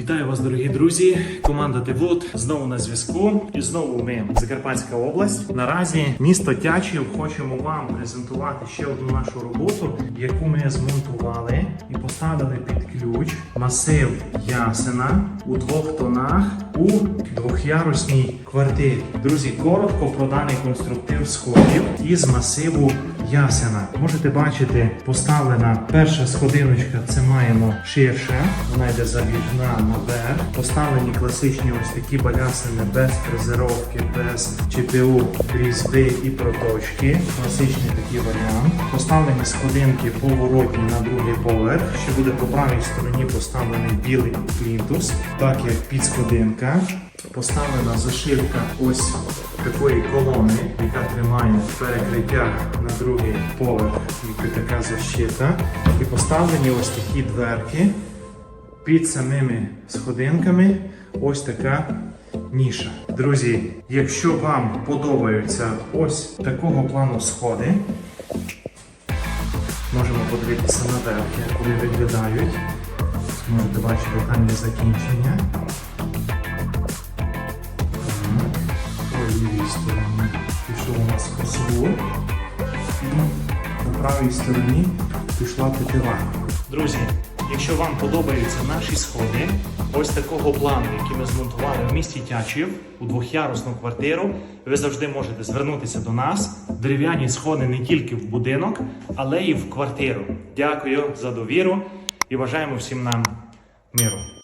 Вітаю вас, дорогі друзі! Команда Тивот знову на зв'язку. І знову ми Закарпатська область. Наразі місто Тячів хочемо вам презентувати ще одну нашу роботу, яку ми змонтували і поставили під ключ масив ясена у двох тонах у двохярусній квартирі. Друзі, коротко про даний конструктив сходів із масиву ясена. Можете бачити, поставлена перша сходиночка. Це маємо ширше, вона йде завіжна наверх. Поставлені класичні ось такі балясини без фрезеровки, без ЧПУ, різьби і проточки. Класичний такий варіант. Поставлені сходинки поворотні на другий поверх. Ще буде по правій стороні поставлений білий плінтус, так як підсходинка. Поставлена зашивка ось такої колони, яка тримає перекриття на другий поверх, як така защита. І поставлені ось такі дверки під самими сходинками. Ось така ніша. Друзі, якщо вам подобаються ось такого плану сходи, можемо подивитися наверх, як вони виглядають. Бачити там закінчення. По лівій стороні пішов у нас косвур. І по правій стороні пішла тетива. Друзі, якщо вам подобаються наші сходи, ось такого плану, який ми змонтували в місті Тячів у двохярусну квартиру, ви завжди можете звернутися до нас. Дерев'яні сходи не тільки в будинок, але й в квартиру. Дякую за довіру і бажаємо всім нам миру.